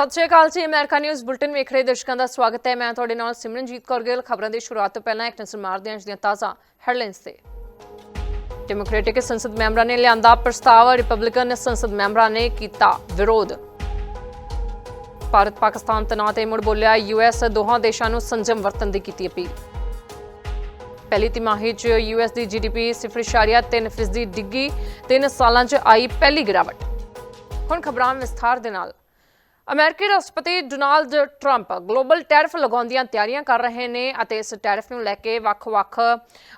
ਸਤਿ ਸ਼੍ਰੀ ਅਕਾਲ ਜੀ, America news bulletin ਵੇਖ ਰਹੇ ਦਰਸ਼ਕਾਂ ਦਾ ਸਵਾਗਤ ਹੈ। ਮੈਂ ਤੁਹਾਡੇ ਨਾਲ ਸਿਮਰਨਜੀਤ ਕੌਰ ਗਿੱਲ। ਖਬਰਾਂ ਦੀ ਸ਼ੁਰੂਆਤ ਤੋਂ ਪਹਿਲਾਂ ਇੱਕ ਨਜ਼ਰ ਮਾਰਦੇ ਹਾਂ ਅੱਜ ਦੀਆਂ ਤਾਜ਼ਾ ਹੈਡਲਾਈਨਸ ਤੇ। ਡੈਮੋਕ੍ਰੈਟਿਕ ਸੰਸਦ ਮੈਂਬਰਾਂ ਨੇ ਲਿਆਂਦਾ ਪ੍ਰਸਤਾਵ ਰਿਪਬਲਿਕਨ ਸੰਸਦ ਮੈਂਬਰਾਂ ਨੇ ਕੀਤਾ ਵਿਰੋਧ। ਭਾਰਤ ਪਾਕਿਸਤਾਨ ਤਣਾਅ ਤੇ ਮੁੜ ਬੋਲਿਆ ਯੂਐਸ ਦੋਹਾਂ ਦੇਸ਼ਾਂ ਨੂੰ ਸੰਜਮ ਵਰਤਣ ਦੀ ਕੀਤੀ ਅਪੀਲ। ਪਹਿਲੀ ਤਿਮਾਹੀ 'ਚ ਯੂਐਸ ਦੀ ਜੀਡੀਪੀ 0.3% ਦੀ ਡਿੱਗੀ 3 ਸਾਲਾਂ 'ਚ ਆਈ ਪਹਿਲੀ ਗਿਰਾਵਟ। ਹੁਣ ਖਬਰਾਂ ਵਿਸਥਾਰ ਦੇ ਨਾਲ। ਅਮਰੀਕੀ ਰਾਸ਼ਟਰਪਤੀ ਡੋਨਾਲਡ ਟਰੰਪ ਗਲੋਬਲ ਟੈਰਿਫ ਲਗਾਉਣ ਦੀਆਂ ਤਿਆਰੀਆਂ ਕਰ ਰਹੇ ਨੇ ਅਤੇ ਇਸ ਟੈਰਿਫ ਨੂੰ ਲੈ ਕੇ ਵੱਖ-ਵੱਖ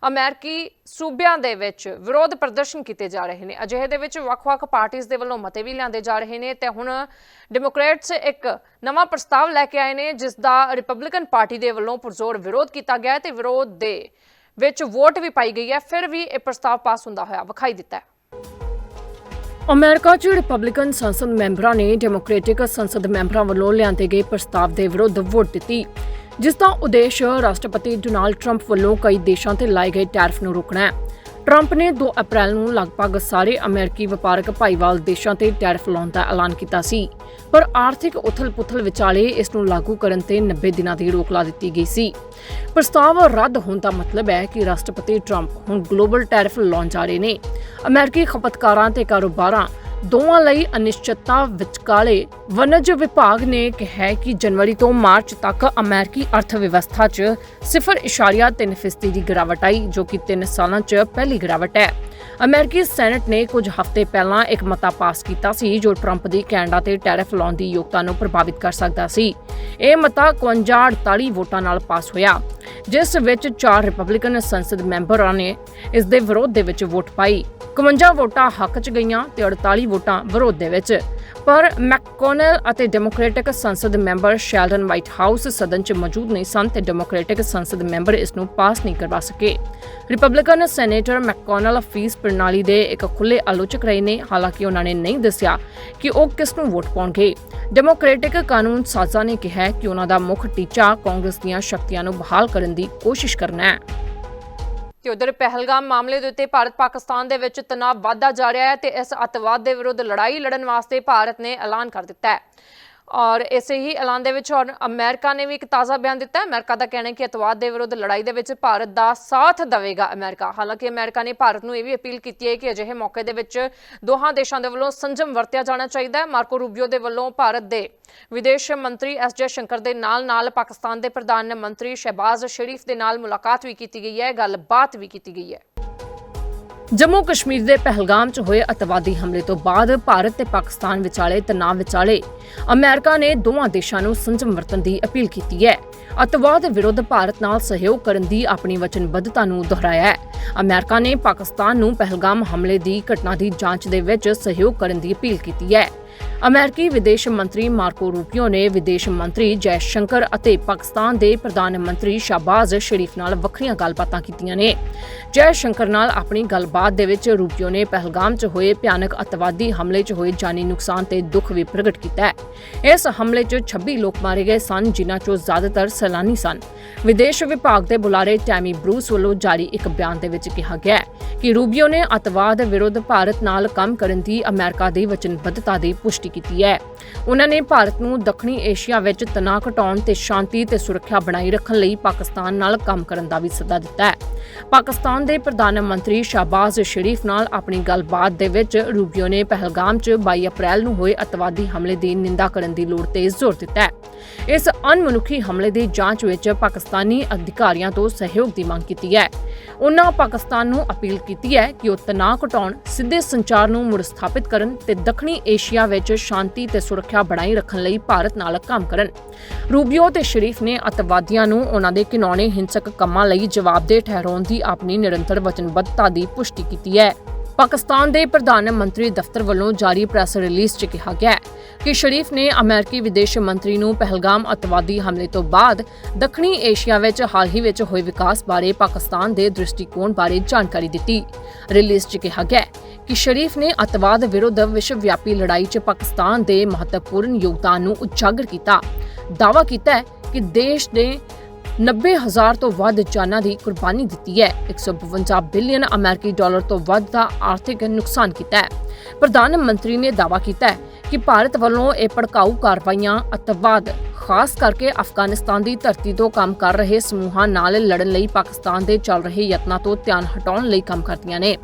ਅਮਰੀਕੀ ਸੂਬਿਆਂ ਦੇ ਵਿੱਚ ਵਿਰੋਧ ਪ੍ਰਦਰਸ਼ਨ ਕੀਤੇ ਜਾ ਰਹੇ ਨੇ। ਅਜਿਹੇ ਦੇ ਵਿੱਚ ਵੱਖ-ਵੱਖ ਪਾਰਟੀਆਂ ਦੇ ਵੱਲੋਂ ਮਤੇ ਵੀ ਲਿਆਂਦੇ ਜਾ ਰਹੇ ਨੇ ਤੇ ਹੁਣ ਡੈਮੋਕ੍ਰੇਟਸ ਇੱਕ ਨਵਾਂ ਪ੍ਰਸਤਾਵ ਲੈ ਕੇ ਆਏ ਨੇ, ਜਿਸ ਦਾ ਰਿਪਬਲਿਕਨ ਪਾਰਟੀ ਦੇ ਵੱਲੋਂ ਪੁਰਜ਼ੋਰ ਵਿਰੋਧ ਕੀਤਾ ਗਿਆ ਹੈ ਤੇ ਵਿਰੋਧ ਦੇ ਵਿੱਚ ਵੋਟ ਵੀ ਪਾਈ ਗਈ ਹੈ। ਫਿਰ ਵੀ ਇਹ ਪ੍ਰਸਤਾਵ ਪਾਸ ਹੁੰਦਾ ਹੋਇਆ ਵਿਖਾਈ ਦਿੱਤਾ ਹੈ। ਅਮਰੀਕਾ 'ਚ ਰਿਪਬਲਿਕਨ ਸੰਸਦ ਮੈਂਬਰਾਂ ਨੇ ਡੈਮੋਕ੍ਰੈਟਿਕ ਸੰਸਦ ਮੈਂਬਰਾਂ ਵੱਲੋਂ ਲਿਆਂਦੇ ਗਏ ਪ੍ਰਸਤਾਵ ਦੇ ਵਿਰੁੱਧ ਵੋਟ ਦਿੱਤੀ, ਜਿਸ ਦਾ ਉਦੇਸ਼ ਰਾਸ਼ਟਰਪਤੀ ਡੋਨਾਲਡ ਟਰੰਪ ਵੱਲੋਂ ਕਈ ਦੇਸ਼ਾਂ ਤੇ ਲਾਏ ਗਏ ਟੈਰਿਫ ਨੂੰ ਰੋਕਣਾ ਹੈ। ਟਰੰਪ ਨੇ 2 ਅਪ੍ਰੈਲ ਨੂੰ ਲਗਭਗ ਸਾਰੇ ਅਮਰੀਕੀ ਵਪਾਰਕ ਭਾਈਵਾਲ ਦੇਸ਼ਾਂ ਤੇ ਟੈਰਿਫ ਲਾਉਣ ਦਾ ਐਲਾਨ ਕੀਤਾ ਸੀ, ਪਰ ਆਰਥਿਕ ਉਥਲ-ਪੁਥਲ ਵਿਚਾਲੇ ਇਸ ਨੂੰ ਲਾਗੂ ਕਰਨ ਤੇ 90 ਦਿਨਾਂ ਦੀ ਰੋਕ ਲਾ ਦਿੱਤੀ ਗਈ ਸੀ। ਪ੍ਰਸਤਾਵ ਰੱਦ ਹੋਣ ਦਾ ਮਤਲਬ ਹੈ ਕਿ ਰਾਸ਼ਟਰਪਤੀ ਟਰੰਪ ਹੁਣ ਗਲੋਬਲ ਟੈਰਿਫ ਲਾਉਣ ਜਾ ਰਹੇ ਨੇ। ਅਮਰੀਕੀ ਖਪਤਕਾਰਾਂ ਤੇ ਕਾਰੋਬਾਰਾਂ ਦੋਵਾਂ ਲਈ ਅਨਿਸ਼ਚਿਤਤਾ ਵਿਚਕਾਲੇ ਵਣਜ ਵਿਭਾਗ ਨੇ ਕਿਹਾ ਕਿ ਜਨਵਰੀ ਤੋਂ ਮਾਰਚ ਤੱਕ ਅਮਰੀਕੀ ਅਰਥ ਵਿਵਸਥਾ 'ਚ 0.3% ਦੀ ਗਿਰਾਵਟ ਆਈ, ਜੋ ਕਿ 3 ਸਾਲਾਂ 'ਚ ਪਹਿਲੀ ਗਿਰਾਵਟ ਹੈ। ਅਮਰੀਕੀ ਸੈਨੇਟ ਨੇ ਕੁਝ ਹਫ਼ਤੇ ਪਹਿਲਾਂ ਇੱਕ ਮਤਾ ਪਾਸ ਕੀਤਾ ਸੀ, ਜੋ ਟਰੰਪ ਦੀ ਕੈਨੇਡਾ ਤੇ ਟੈਰਿਫ ਲਾਉਣ ਦੀ ਯੋਗਤਾ ਨੂੰ ਪ੍ਰਭਾਵਿਤ ਕਰ ਸਕਦਾ ਸੀ। ਇਹ ਮਤਾ 51 ਵੋਟਾਂ ਨਾਲ ਪਾਸ ਹੋਇਆ, ਜਿਸ ਵਿੱਚ ਚਾਰ ਰਿਪਬਲਿਕਨ ਸੰਸਦ ਮੈਂਬਰਾਂ ਨੇ ਇਸ ਦੇ ਵਿਰੋਧ ਦੇ ਵਿੱਚ ਵੋਟ ਪਾਈ। 51 ਵੋਟਾਂ ਹੱਕ 'ਚ ਗਈਆਂ ਤੇ 48 ਵੋਟਾਂ ਵਿਰੋਧ ਦੇ ਵਿੱਚ। ਪਰ ਮੈਕਕੋਨਲ ਅਤੇ ਡੈਮੋਕ੍ਰੈਟਿਕ ਸੰਸਦ ਮੈਂਬਰ ਸ਼ੈਲਡਨ ਵਾਈਟ ਹਾਊਸ ਸਦਨ 'ਚ ਮੌਜੂਦ ਨਹੀਂ ਸਨ ਤੇ ਡੈਮੋਕ੍ਰੈਟਿਕ ਸੰਸਦ ਮੈਂਬਰ ਇਸ ਨੂੰ ਪਾਸ ਨਹੀਂ ਕਰਵਾ ਸਕੇ। ਰਿਪਬਲਿਕਨ ਸੈਨੇਟਰ ਮੈਕਕੋਨਲ ਫੀਸ ਪ੍ਰਣਾਲੀ ਦੇ ਇੱਕ ਖੁੱਲੇ ਆਲੋਚਕ ਰਹੇ ਨੇ। ਹਾਲਾਂਕਿ ਉਹਨਾਂ ਨੇ ਨਹੀਂ ਦੱਸਿਆ ਕਿ ਉਹ ਕਿਸ ਨੂੰ ਵੋਟ ਪਾਉਣਗੇ। ਡੈਮੋਕ੍ਰੈਟਿਕ ਕਾਨੂੰਨ ਸਾਜ਼ਾ ਨੇ ਕਿਹਾ ਕਿ ਉਹਨਾਂ ਦਾ ਮੁੱਖ ਟੀਚਾ ਕਾਂਗਰਸ ਦੀਆਂ ਸ਼ਕਤੀਆਂ ਨੂੰ ਬਹਾਲ ਕਰਨ ਦੀ ਕੋਸ਼ਿਸ਼ ਕਰਨਾ ਹੈ। ਤੇ ਉਧਰ ਪਹਿਲਗਾਮ ਮਾਮਲੇ ਦੇ ਉੱਤੇ ਭਾਰਤ ਪਾਕਿਸਤਾਨ ਦੇ ਵਿੱਚ ਤਣਾਅ ਵਧਦਾ ਜਾ ਰਿਹਾ ਹੈ ਤੇ ਇਸ ਅਤਵਾਦ ਦੇ ਵਿਰੁੱਧ ਲੜਾਈ ਲੜਨ ਵਾਸਤੇ ਭਾਰਤ ਨੇ ਐਲਾਨ ਕਰ ਦਿੱਤਾ ਹੈ। ਔਰ ਇਸੇ ਹੀ ਐਲਾਨ ਦੇ ਵਿੱਚ ਔਰ ਅਮਰੀਕਾ ਨੇ ਵੀ ਇੱਕ ਤਾਜ਼ਾ ਬਿਆਨ ਦਿੱਤਾ ਹੈ। ਅਮਰੀਕਾ ਦਾ ਕਹਿਣਾ ਹੈ ਕਿ ਅਤਵਾਦ ਦੇ ਵਿਰੁੱਧ ਲੜਾਈ ਦੇ ਵਿੱਚ ਭਾਰਤ ਦਾ ਸਾਥ ਦੇਵੇਗਾ ਅਮਰੀਕਾ। ਹਾਲਾਂਕਿ ਅਮਰੀਕਾ ਨੇ ਭਾਰਤ ਨੂੰ ਇਹ ਵੀ ਅਪੀਲ ਕੀਤੀ ਹੈ ਕਿ ਅਜਿਹੇ ਮੌਕੇ ਦੇ ਵਿੱਚ ਦੋਹਾਂ ਦੇਸ਼ਾਂ ਦੇ ਵੱਲੋਂ ਸੰਜਮ ਵਰਤਿਆ ਜਾਣਾ ਚਾਹੀਦਾ ਹੈ। ਮਾਰਕੋ ਰੂਬੀਓ ਦੇ ਵੱਲੋਂ ਭਾਰਤ ਦੇ ਵਿਦੇਸ਼ ਮੰਤਰੀ ਐਸ ਜੈ ਸ਼ੰਕਰ ਦੇ ਨਾਲ-ਨਾਲ ਪਾਕਿਸਤਾਨ ਦੇ ਪ੍ਰਧਾਨ ਮੰਤਰੀ ਸ਼ਹਿਬਾਜ਼ ਸ਼ਰੀਫ ਦੇ ਨਾਲ ਮੁਲਾਕਾਤ ਵੀ ਕੀਤੀ ਗਈ ਹੈ। ਗੱਲਬਾਤ ਵੀ ਕੀਤੀ ਗਈ ਹੈ। ਜੰਮੂ ਕਸ਼ਮੀਰ ਦੇ ਪਹਿਲਗਾਮ 'ਚ ਹੋਏ ਅਤਵਾਦੀ ਹਮਲੇ ਤੋਂ ਬਾਅਦ ਭਾਰਤ ਤੇ ਪਾਕਿਸਤਾਨ ਵਿਚਾਲੇ ਤਣਾਅ ਵਿਚਾਲੇ। ਅਮਰੀਕਾ ਨੇ ਦੋਵਾਂ ਦੇਸ਼ਾਂ ਨੂੰ ਸੰਜਮ ਵਰਤਣ ਦੀ ਅਪੀਲ ਕੀਤੀ ਹੈ। ਅਤਵਾਦ ਵਿਰੁੱਧ ਭਾਰਤ ਨਾਲ ਸਹਿਯੋਗ ਕਰਨ ਦੀ ਆਪਣੀ ਵਚਨਬੱਧਤਾ ਨੂੰ ਦੁਹਰਾਇਆ ਹੈ। ਅਮਰੀਕਾ ਨੇ ਪਾਕਿਸਤਾਨ ਨੂੰ ਪਹਿਲਗਾਮ ਹਮਲੇ ਦੀ ਘਟਨਾ ਦੀ ਜਾਂਚ ਦੇ ਵਿੱਚ ਸਹਿਯੋਗ ਕਰਨ ਦੀ ਅਪੀਲ ਕੀਤੀ ਹੈ। ਅਮਰੀਕੀ ਵਿਦੇਸ਼ ਮੰਤਰੀ ਮਾਰਕੋ ਰੂਪੀਓ ਨੇ ਵਿਦੇਸ਼ ਮੰਤਰੀ ਜੈ ਸ਼ੰਕਰ ਅਤੇ ਪਾਕਿਸਤਾਨ ਦੇ ਪ੍ਰਧਾਨ ਮੰਤਰੀ ਸ਼ਾਬਾਜ਼ ਸ਼ਰੀਫ ਨਾਲ ਵੱਖਰੀਆਂ ਗੱਲਬਾਤਾਂ ਕੀਤੀਆਂ ਨੇ। ਜੈ ਸ਼ੰਕਰ ਨਾਲ ਆਪਣੀ ਗੱਲਬਾਤ ਦੇ ਵਿੱਚ ਰੂਪੀਓ ਨੇ ਪਹਿਲਗਾਮ 'ਚ ਹੋਏ ਭਿਆਨਕ ਅਤਵਾਦੀ ਹਮਲੇ 'ਚ ਹੋਏ ਜਾਨੀ ਨੁਕਸਾਨ ਤੇ ਦੁੱਖ ਵੀ ਪ੍ਰਗਟ ਕੀਤਾ ਹੈ। ਇਸ ਹਮਲੇ 'ਚ 26 ਲੋਕ ਮਾਰੇ ਗਏ ਸਨ, ਜਿਨ੍ਹਾਂ 'ਚੋਂ ਜ਼ਿਆਦਾਤਰ ਸੈਲਾਨੀ ਸਨ। ਵਿਦੇਸ਼ ਵਿਭਾਗ ਦੇ ਬੁਲਾਰੇ ਟੈਮੀ ਬਰੂਸ ਵੱਲੋਂ ਜਾਰੀ ਇੱਕ ਬਿਆਨ ਦੇ ਵਿੱਚ ਕਿਹਾ ਗਿਆ ਕਿ ਰੂਬੀਓ ਨੇ ਅਤਵਾਦ ਵਿਰੁੱਧ ਭਾਰਤ ਨਾਲ ਕੰਮ ਕਰਨ ਦੀ ਅਮਰੀਕਾ ਦੀ ਵਚਨਬੱਧਤਾ ਦੀ ਪੁਸ਼ਟੀ ਕੀਤੀ ਹੈ। ਉਹਨਾਂ ਨੇ ਭਾਰਤ ਨੂੰ ਦੱਖਣੀ ਏਸ਼ੀਆ ਵਿੱਚ ਤਣਾਅ ਘਟਾਉਣ ਤੇ ਸ਼ਾਂਤੀ ਤੇ ਸੁਰੱਖਿਆ ਬਣਾਈ ਰੱਖਣ ਲਈ ਪਾਕਿਸਤਾਨ ਨਾਲ ਕੰਮ ਕਰਨ ਦਾ ਵੀ ਸੱਦਾ ਦਿੱਤਾ ਹੈ। ਪਾਕਿਸਤਾਨ ਦੇ ਪ੍ਰਧਾਨ ਮੰਤਰੀ ਸ਼ਾਬਾਜ਼ ਸ਼ਰੀਫ ਨਾਲ ਆਪਣੀ ਗੱਲਬਾਤ ਦੇ ਵਿੱਚ ਰੂਬੀਓ ਨੇ ਪਹਿਲਗਾਮ 'ਚ 22 ਅਪ੍ਰੈਲ ਨੂੰ ਹੋਏ ਅਤਵਾਦੀ ਹਮਲੇ ਦੀ ਨਿੰਦਾ ਕਰਨ ਦੀ ਲੋੜ ਤੇ ਜ਼ੋਰ ਦਿੱਤਾ ਹੈ। ਇਸ ਅਨਮਨੁੱਖੀ ਹਮਲੇ ਦੀ ਜਾਂਚ ਵਿੱਚ ਪਾਕਿਸਤਾਨੀ ਅਧਿਕਾਰੀਆਂ ਤੋਂ ਸਹਿਯੋਗ ਦੀ ਮੰਗ ਕੀਤੀ ਹੈ। ਉਹਨਾਂ ਪਾਕਿਸਤਾਨ ਨੂੰ ਅਪੀਲ ਕੀਤੀ ਹੈ ਕਿ ਉਹ ਤਣਾਅ ਘਟਾਉਣ, ਸਿੱਧੇ ਸੰਚਾਰ ਨੂੰ ਮੁੜ ਸਥਾਪਿਤ ਕਰਨ ਤੇ ਦੱਖਣੀ ਏਸ਼ੀਆ ਵਿੱਚ ਸ਼ਾਂਤੀ ਤੇ ਸੁਰੱਖਿਆ ਬਣਾਈ ਰੱਖਣ ਲਈ ਭਾਰਤ ਨਾਲ ਕੰਮ ਕਰਨ। ਰੂਬੀਓ ਤੇ ਸ਼ਰੀਫ ਨੇ ਅਤਵਾਦੀਆਂ ਨੂੰ ਉਹਨਾਂ ਦੇ ਘਿਨੌਣੇ ਹਿੰਸਕ ਕੰਮਾਂ ਲਈ ਜਵਾਬਦੇਹ ਠਹਿਰਾਉਣ ਦੀ ਆਪਣੀ ਨਿਰੰਤਰ ਵਚਨਬੱਧਤਾ ਦੀ ਪੁਸ਼ਟੀ ਕੀਤੀ ਹੈ। ਪਾਕਿਸਤਾਨ ਦੇ ਪ੍ਰਧਾਨ ਮੰਤਰੀ ਦਫ਼ਤਰ ਵੱਲੋਂ ਜਾਰੀ ਪ੍ਰੈਸ ਰਿਲੀਜ਼ 'ਚ ਕਿਹਾ ਗਿਆ ਹੈ ਕਿ ਸ਼ਰੀਫ ਨੇ ਅਮਰੀਕੀ ਵਿਦੇਸ਼ ਮੰਤਰੀ ਨੂੰ ਪਹਿਲਗਾਮ ਅਤਵਾਦੀ ਹਮਲੇ ਤੋਂ ਬਾਅਦ ਦੱਖਣੀ ਏਸ਼ੀਆ ਵਿੱਚ ਹਾਲ ਹੀ ਵਿੱਚ ਹੋਏ ਵਿਕਾਸ ਬਾਰੇ ਪਾਕਿਸਤਾਨ ਦੇ ਦ੍ਰਿਸ਼ਟੀਕੋਣ ਬਾਰੇ ਜਾਣਕਾਰੀ ਦਿੱਤੀ। ਰਿਲੀਜ਼ 'ਚ ਕਿਹਾ ਗਿਆ ਕਿ ਸ਼ਰੀਫ ਨੇ ਅਤਵਾਦ ਵਿਰੁੱਧ ਵਿਸ਼ਵ ਵਿਆਪੀ ਲੜਾਈ 'ਚ ਪਾਕਿਸਤਾਨ ਦੇ ਮਹੱਤਵਪੂਰਨ ਯੋਗਦਾਨ ਨੂੰ ਉਜਾਗਰ ਕੀਤਾ। ਦਾਵਾ ਕੀਤਾ ਕਿ ਦੇਸ਼ ਦੇ 90000 ਤੋਂ ਵੱਧ ਜਾਨਾਂ ਦੀ ਕੁਰਬਾਨੀ ਦਿੱਤੀ ਹੈ। 152 ਬਿਲੀਅਨ ਅਮਰੀਕੀ ਡਾਲਰ ਤੋਂ ਵੱਧ ਦਾ ਆਰਥਿਕ ਨੁਕਸਾਨ ਕੀਤਾ ਹੈ। ਪ੍ਰਧਾਨ ਮੰਤਰੀ ਨੇ ਦਾਅਵਾ ਕੀਤਾ ਹੈ ਕਿ ਭਾਰਤ ਵੱਲੋਂ ਇਹ ਭੜਕਾਊ ਕਾਰਵਾਈਆਂ ਅਤਵਾਦ, ਖਾਸ ਕਰਕੇ ਅਫਗਾਨਿਸਤਾਨ ਦੀ ਧਰਤੀ ਤੋਂ ਕੰਮ ਕਰ ਰਹੇ ਸਮੂਹਾਂ ਨਾਲ ਲੜਨ ਲਈ ਪਾਕਿਸਤਾਨ ਦੇ ਚੱਲ ਰਹੇ ਯਤਨਾਂ ਤੋਂ ਧਿਆਨ ਹਟਾਉਣ ਲਈ ਕੰਮ ਕਰਦੀਆਂ ਨੇ।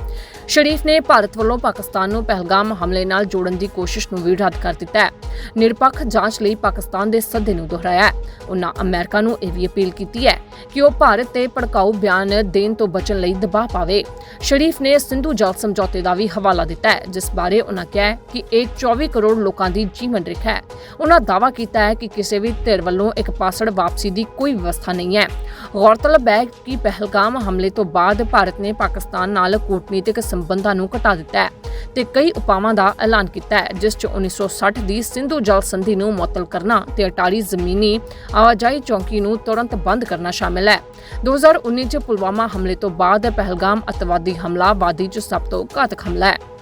ਸ਼ਰੀਫ ਨੇ ਭਾਰਤ ਵੱਲੋਂ ਪਾਕਿਸਤਾਨ ਨੂੰ ਪਹਿਲਗਾਮ ਹਮਲੇ ਨਾਲ ਜੋੜਨ ਦੀ ਕੋਸ਼ਿਸ਼ ਨੂੰ ਵੀ ਰੱਦ ਕਰ ਦਿੱਤਾ ਹੈ। ਨਿਰਪੱਖ ਜਾਂਚ ਲਈ ਪਾਕਿਸਤਾਨ ਦੇ ਸੱਦੇ ਨੂੰ ਦੁਹਰਾਇਆ ਹੈ। ਉਨ੍ਹਾਂ ਅਮਰੀਕਾ ਨੂੰ ਇਹ ਵੀ ਅਪੀਲ ਕੀਤੀ ਹੈ ਕਿ ਉਹ ਭਾਰਤ ਤੇ ਭੜਕਾਊ ਬਿਆਨ ਦੇਣ ਤੋਂ ਬਚਣ ਲਈ ਦਬਾਅ ਪਾਵੇ। ਸ਼ਰੀਫ ਨੇ ਸਿੰਧੂ ਜਲ ਸਮਝੌਤੇ ਦਾ ਵੀ ਹਵਾਲਾ ਦਿੱਤਾ ਹੈ, ਜਿਸ ਬਾਰੇ ਉਨ੍ਹਾਂ ਕਿਹਾ ਕਿ ਇਹ 24 ਕਰੋੜ ਲੋਕਾਂ ਦੀ ਜੀਵਨ ਰੇਖਾ ਹੈ। ਉਨ੍ਹਾਂ ਦਾਅਵਾ ਕੀਤਾ ਹੈ ਕਿ ਕਿਸੇ ਵੀ ਧਿਰ ਵੱਲੋਂ ਇੱਕ ਪਾਸੜ ਵਾਪਸੀ ਦੀ ਕੋਈ ਵਿਵਸਥਾ ਨਹੀਂ ਹੈ। ਗੌਰਤਲਬ ਹੈ ਕਿ ਪਹਿਲਗਾਮ ਹਮਲੇ ਤੋਂ ਬਾਅਦ ਭਾਰਤ ਨੇ ਪਾਕਿਸਤਾਨ ਨਾਲ ਕੂਟਨੀਤਿਕ ਸੰਬੰਧਾਂ ਨੂੰ ਘਟਾ ਦਿੱਤਾ ਹੈ ਤੇ ਕਈ ਉਪਾਵਾਂ ਦਾ ਐਲਾਨ ਕੀਤਾ ਹੈ, ਜਿਸ 'ਚ 1960 ਦੀ ਸਿੰਧੂ ਜਲ ਸੰਧੀ ਨੂੰ ਮੁਅੱਤਲ ਕਰਨਾ ਤੇ ਅਟਾਰੀ ਜ਼ਮੀਨੀ ਆਵਾਜਾਈ ਚੌਂਕੀ ਨੂੰ ਤੁਰੰਤ ਬੰਦ ਕਰਨਾ ਸ਼ਾਮਿਲ ਹੈ। 2019 ਚ ਪੁਲਵਾਮਾ ਹਮਲੇ ਤੋਂ ਬਾਅਦ ਪਹਿਲਗਾਮ ਅਤਵਾਦੀ ਹਮਲਾ, ਵਾਦੀ 'ਚ ਸਭ ਤੋਂ ਘਾਤਕ ਹਮਲਾ ਹੈ।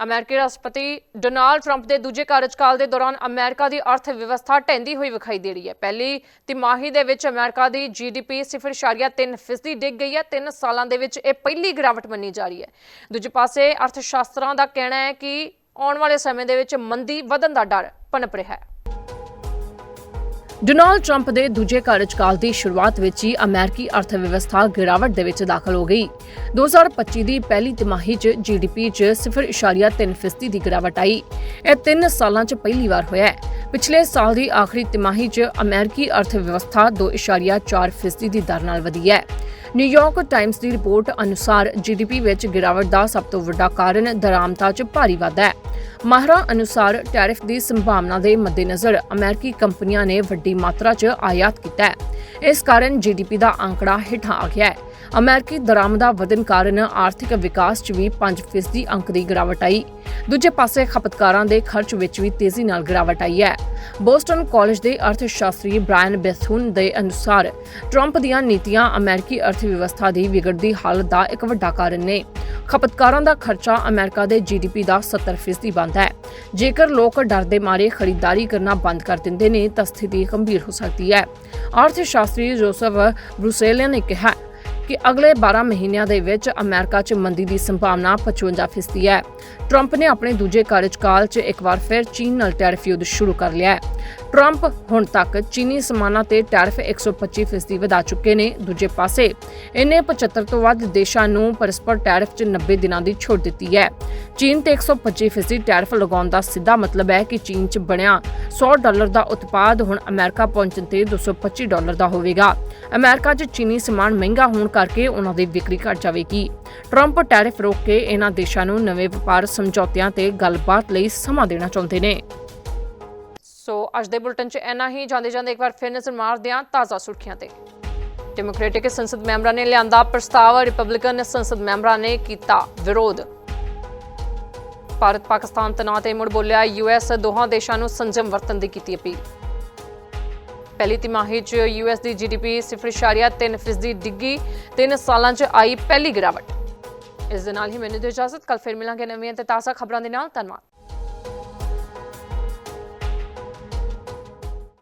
ਅਮਰੀਕੀ ਰਾਸ਼ਟਰਪਤੀ ਡੋਨਾਲਡ ਟਰੰਪ ਦੇ ਦੂਜੇ ਕਾਰਜਕਾਲ ਦੇ ਦੌਰਾਨ ਅਮਰੀਕਾ ਦੀ ਅਰਥ ਵਿਵਸਥਾ ਢਹਿੰਦੀ ਹੋਈ ਵਿਖਾਈ ਦੇ ਰਹੀ ਹੈ। ਪਹਿਲੀ ਤਿਮਾਹੀ ਦੇ ਵਿੱਚ ਅਮਰੀਕਾ ਦੀ ਜੀਡੀਪੀ 0.3% ਫੀਸਦੀ ਡਿੱਗ ਗਈ ਹੈ। 3 ਸਾਲਾਂ ਦੇ ਵਿੱਚ ਇਹ ਪਹਿਲੀ ਗਿਰਾਵਟ ਮੰਨੀ ਜਾ ਰਹੀ ਹੈ। ਦੂਜੇ ਪਾਸੇ ਅਰਥਸ਼ਾਸਤਰਾਂ ਦਾ ਕਹਿਣਾ ਹੈ ਕਿ ਆਉਣ ਵਾਲੇ ਸਮੇਂ ਦੇ ਵਿੱਚ ਮੰਦੀ ਵਧਣ ਦਾ ਡਰ ਪਨਪ ਰਿਹਾ ਹੈ। ਡੋਨਾਲਡ ਟਰੰਪ ਦੇ ਦੂਜੇ ਕਾਰਜਕਾਲ ਦੀ ਸ਼ੁਰੂਆਤ ਵਿੱਚ ਹੀ ਅਮਰੀਕੀ ਅਰਥ ਗਿਰਾਵਟ ਦੇ ਵਿੱਚ ਦਾਖਲ ਹੋ ਗਈ। 2025 ਦੀ ਪਹਿਲੀ ਤਿਮਾਹੀ 'ਚ ਜੀਡੀਪੀ 'ਚ 0.3% ਦੀ ਗਿਰਾਵਟ ਆਈ। ਇਹ 3 ਸਾਲਾਂ 'ਚ ਪਹਿਲੀ ਵਾਰ ਹੋਇਆ ਹੈ। ਪਿਛਲੇ ਸਾਲ ਦੀ ਆਖਰੀ ਤਿਮਾਹੀ 'ਚ ਅਮਰੀਕੀ ਅਰਥ ਵਿਵਸਥਾ 2.4 ਫੀਸਦੀ ਦੀ ਦਰ ਨਾਲ ਵਧੀ ਹੈ। ਨਿਊਯਾਰਕ ਟਾਈਮਜ਼ ਦੀ ਰਿਪੋਰਟ ਅਨੁਸਾਰ ਜੀਡੀਪੀ ਵਿੱਚ ਗਿਰਾਵਟ ਦਾ ਸਭ ਤੋਂ ਵੱਡਾ ਕਾਰਨ ਦਰਾਮਤਾ 'ਚ ਭਾਰੀ ਵਾਧਾ ਹੈ। ਮਾਹਰਾਂ ਅਨੁਸਾਰ ਟੈਰਿਫ ਦੀ ਸੰਭਾਵਨਾ ਦੇ ਮੱਦੇਨਜ਼ਰ ਅਮਰੀਕੀ ਕੰਪਨੀਆਂ ਨੇ ਵੱਡੀ ਮਾਤਰਾ 'ਚ ਆਯਾਤ ਕੀਤਾ ਹੈ। ਇਸ ਕਾਰਨ ਜੀਡੀਪੀ ਦਾ ਅੰਕੜਾ ਹੇਠਾਂ ਆ ਗਿਆ ਹੈ। ਅਮਰੀਕੀ ਦਰਾਮਦਾਂ ਵਧਣ ਕਾਰਨ ਆਰਥਿਕ ਵਿਕਾਸ 'ਚ ਵੀ 5% ਅੰਕ ਦੀ ਗਿਰਾਵਟ ਆਈ। ਦੂਜੇ ਪਾਸੇ ਖਪਤਕਾਰਾਂ ਦੇ ਖਰਚ ਵਿੱਚ ਵੀ ਤੇਜ਼ੀ ਨਾਲ ਗਿਰਾਵਟ ਆਈ ਹੈ। ਬੋਸਟਨ ਕਾਲਜ ਦੇ ਅਰਥ ਸ਼ਾਸਤਰੀ ਬ੍ਰਾਇਨ ਬੈਥੂਨ ਦੇ ਅਨੁਸਾਰ ਟਰੰਪ ਦੀਆਂ ਨੀਤੀਆਂ ਅਮਰੀਕੀ ਅਰਥ ਵਿਵਸਥਾ ਦੀ ਵਿਗੜਦੀ ਹਾਲਤ ਦਾ ਇੱਕ ਵੱਡਾ ਕਾਰਨ ਨੇ। ਖਪਤਕਾਰਾਂ ਦਾ ਖਰਚਾ ਅਮਰੀਕਾ ਦੇ ਜੀਡੀਪੀ ਦਾ 70% ਬਣਦਾ ਹੈ। ਜੇਕਰ ਲੋਕ ਡਰ ਦੇ ਮਾਰੇ ਖਰੀਦਦਾਰੀ ਕਰਨਾ ਬੰਦ ਕਰ ਦਿੰਦੇ ਨੇ, ਤਾਂ ਸਥਿਤੀ ਗੰਭੀਰ ਹੋ ਸਕਦੀ ਹੈ। ਅਰਥ ਸ਼ਾਸਤਰੀ ਜੋਸਫ ਬਰੂਸੇਲੀਅਨ ਨੇ ਕਿਹਾ ਕਿ ਅਗਲੇ 12 ਮਹੀਨਿਆਂ ਦੇ ਵਿੱਚ ਅਮਰੀਕਾ 'ਚ ਮੰਦੀ ਦੀ ਸੰਭਾਵਨਾ 55% ਹੈ। ਟਰੰਪ ਨੇ ਆਪਣੇ ਦੂਜੇ ਕਾਰਜਕਾਲ 'ਚ ਇੱਕ ਵਾਰ ਫਿਰ ਚੀਨ ਨਾਲ ਟੈਰਿਫ ਯੁੱਧ ਸ਼ੁਰੂ ਕਰ ਲਿਆ ਹੈ। ਟਰੰਪ ਹੁਣ ਤੱਕ ਚੀਨੀ ਸਮਾਨਾਂ ਤੇ ਟੈਰਿਫ 125% ਵਧਾ ਚੁੱਕੇ ਨੇ ਦੂਜੇ ਪਾਸੇ। ਇਹਨੇ 75 ਤੋਂ ਵੱਧ ਦੇਸ਼ਾਂ ਨੂੰ ਪਰਸਪਰ ਟੈਰਿਫ 'ਚ 90 ਦਿਨਾਂ ਦੀ ਛੋਟ ਦਿੱਤੀ ਹੈ। ਚੀਨ ਤੇ 125% ਟੈਰਿਫ ਲਗਾਉਣ ਦਾ ਸਿੱਧਾ ਮਤਲਬ ਹੈ ਕਿ ਚੀਨ 'ਚ ਬਣਿਆ 100 ਡਾਲਰ ਦਾ ਉਤਪਾਦ ਹੁਣ ਅਮਰੀਕਾ ਪਹੁੰਚਣ ਤੇ 225 ਡਾਲਰ ਦਾ ਹੋਵੇਗਾ। ਅਮਰੀਕਾ 'ਚ ਚੀਨੀ ਸਮਾਨ ਮਹਿੰਗਾ ਹੋਣ ਕਰਕੇ ਉਹਨਾਂ ਦੀ ਵਿਕਰੀ ਘਟ ਜਾਵੇਗੀ। ਟਰੰਪ ਟੈਰਿਫ ਰੋਕ ਕੇ ਇਹਨਾਂ ਦੇਸ਼ਾਂ ਨੂੰ ਨਵੇਂ ਵਪਾਰ ਸਮਝੌਤਿਆਂ ਤੇ ਗੱਲਬਾਤ ਲਈ ਸਮਾਂ ਦੇਣਾ ਚਾਹੁੰਦੇ ਨੇ। ਸੋ ਅੱਜ ਦੇ ਬੁਲਟਨ 'ਚ ਇੰਨਾ ਹੀ। ਜਾਂਦੇ ਜਾਂਦੇ ਇੱਕ ਵਾਰ ਫਿਰ ਨਜ਼ਰ ਮਾਰਦੇ ਹਾਂ ਤਾਜ਼ਾ ਸੁਰਖੀਆਂ ਤੇ। ਡੈਮੋਕ੍ਰੈਟਿਕ ਸੰਸਦ ਮੈਂਬਰਾਂ ਨੇ ਲਿਆਂਦਾ ਪ੍ਰਸਤਾਵ ਰਿਪਬਲਿਕਨ ਸੰਸਦ ਮੈਂਬਰਾਂ ਨੇ ਕੀਤਾ ਵਿਰੋਧ। ਭਾਰਤ ਪਾਕਿਸਤਾਨ ਤਣਾਅ ਤੇ ਮੁੜ ਬੋਲਿਆ ਯੂਐਸ ਦੋਹਾਂ ਦੇਸ਼ਾਂ ਨੂੰ ਸੰਜਮ ਵਰਤਣ ਦੀ ਕੀਤੀ ਅਪੀਲ। ਪਹਿਲੀ ਤਿਮਾਹੀ 'ਚ ਯੂਐਸ ਦੀ ਜੀਡੀਪੀ 0.3% ਫੀਸਦੀ ਡਿੱਗੀ 3 ਸਾਲਾਂ 'ਚ ਆਈ ਪਹਿਲੀ ਗਿਰਾਵਟ। ਇਸ ਦੇ ਨਾਲ ਹੀ ਮੈਨੂੰ ਦਿਓ ਇਜਾਜ਼ਤ। ਕੱਲ ਫਿਰ ਮਿਲਾਂਗੇ ਨਵੀਆਂ ਤੇ ਤਾਜ਼ਾ ਖਬਰਾਂ ਦੇ ਨਾਲ। ਧੰਨਵਾਦ।